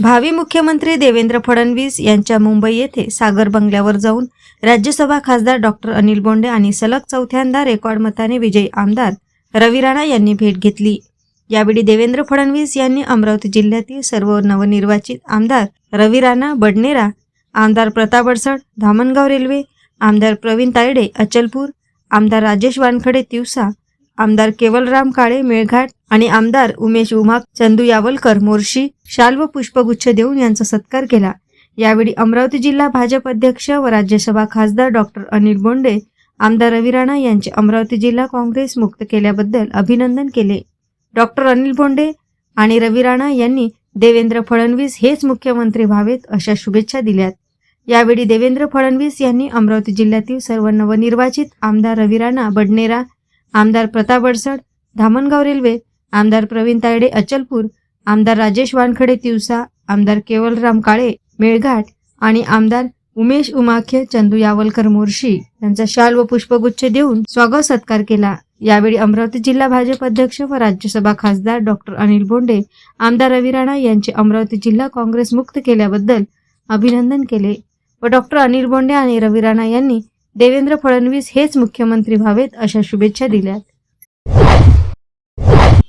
भावी मुख्यमंत्री देवेंद्र फडणवीस यांच्या मुंबई येथे सागर बंगल्यावर जाऊन राज्यसभा खासदार डॉक्टर अनिल बोंडे आणि सलग चौथ्यांदा रेकॉर्ड मताने विजयी आमदार रवी राणा यांनी भेट घेतली. यावेळी देवेंद्र फडणवीस यांनी अमरावती जिल्ह्यातील सर्व नवनिर्वाचित आमदार रवी राणा बडनेरा आमदार प्रताप अडसड धामणगाव रेल्वे आमदार प्रवीण तायडे अचलपूर आमदार राजेश वानखडे तिवसा आमदार केवलराम काळे मेळघाट आणि आमदार उमेश उमाक चंदू यावलकर मोर्शी शाल व पुष्पगुच्छ देऊन यांचा सत्कार केला. यावेळी अमरावती जिल्हा भाजप अध्यक्ष व राज्यसभा खासदार डॉक्टर अनिल बोंडे आमदार रवी राणा यांचे अमरावती जिल्हा काँग्रेस मुक्त केल्याबद्दल अभिनंदन केले. डॉक्टर अनिल बोंडे आणि रवी राणा यांनी देवेंद्र फडणवीस हेच मुख्यमंत्री व्हावेत अशा शुभेच्छा दिल्यात. यावेळी देवेंद्र फडणवीस यांनी अमरावती जिल्ह्यातील सर्व नवनिर्वाचित आमदार रवी राणा बडनेरा आमदार प्रताप अडसड धामणगाव रेल्वे आमदार प्रवीण तायडे अचलपूर आमदार राजेश वानखडे तिवसा आमदार केवलराम काळे मेळघाट आणि आमदार उमेश उमाख्य चंदू यावलकर मोर्शी यांचा शाल व पुष्पगुच्छ देऊन स्वागत सत्कार केला. यावेळी अमरावती जिल्हा भाजप अध्यक्ष व राज्यसभा खासदार डॉक्टर अनिल बोंडे आमदार रवी राणा यांचे अमरावती जिल्हा काँग्रेस मुक्त केल्याबद्दल अभिनंदन केले व डॉक्टर अनिल बोंडे आणि रवी राणा यांनी देवेंद्र फडणवीस हेच मुख्यमंत्री व्हावेत अशा शुभेच्छा दिल्या